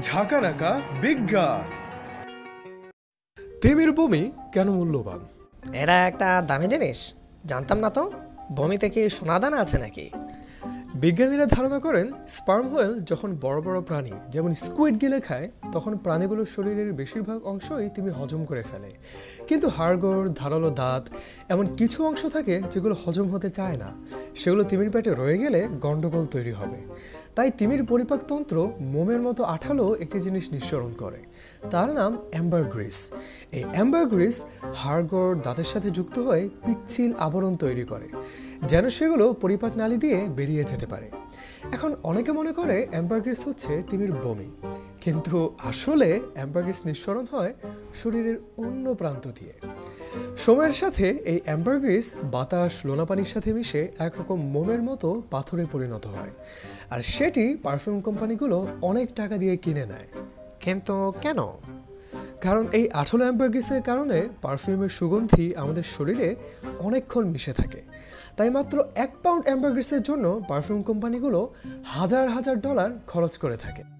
ঝাঁকানাকা বিজ্ঞান তিমির বমি কেন মূল্যবান? এরা একটা দামি জিনিস। জানতাম না তো বমিতে কি সোনাদানা আছে নাকি? বিজ্ঞানীরা ধারণা করেন স্পার্ম হোয়েল যখন বড় বড় প্রাণী যেমন স্কুইড গিলে খায় তখন প্রাণীগুলোর শরীরের বেশিরভাগ অংশই তিমি হজম করে ফেলে। কিন্তু হাড়গোড় ধারালো দাঁত এমন কিছু অংশ থাকে যেগুলো হজম হতে চায় না। সেগুলো তিমির পেটে রয়ে গেলে গন্ডগোল তৈরি হবে। তাই তিমির পরিপাকতন্ত্র মোমের মতো আঠালো একটি জিনিস নিঃসরণ করে। তার নাম অ্যাম্বার গ্রিস এই অ্যাম্বার গ্রিস হাড়গোড় দাঁতের সাথে যুক্ত হয়ে পিচ্ছিল আবরণ তৈরি করে, যেন সেগুলো পরিপাক নালী দিয়ে বেরিয়ে যেতে পারে। এখন অনেকে মনে করে অ্যাম্বারগ্রিস হচ্ছে তিমির বমি, কিন্তু আসলে অ্যাম্বারগ্রিস নিঃসরণ হয় শরীরের অন্য প্রান্ত দিয়ে। সময়ের সাথে এই অ্যাম্বারগ্রিস বাতাস লোনাপানির সাথে মিশে একরকম মোমের মতো পাথরে পরিণত হয়। আর সেটি পারফিউম কোম্পানিগুলো অনেক টাকা দিয়ে কিনে নেয়। কিন্তু কেন? কারণ এই আঠলো অ্যাম্বারগ্রিসের কারণে পারফিউমের সুগন্ধি আমাদের শরীরে অনেকক্ষণ মিশে থাকে। তাই মাত্র এক পাউন্ড অ্যাম্বারগ্রিসের জন্য পারফিউম কোম্পানিগুলো হাজার হাজার ডলার খরচ করে থাকে।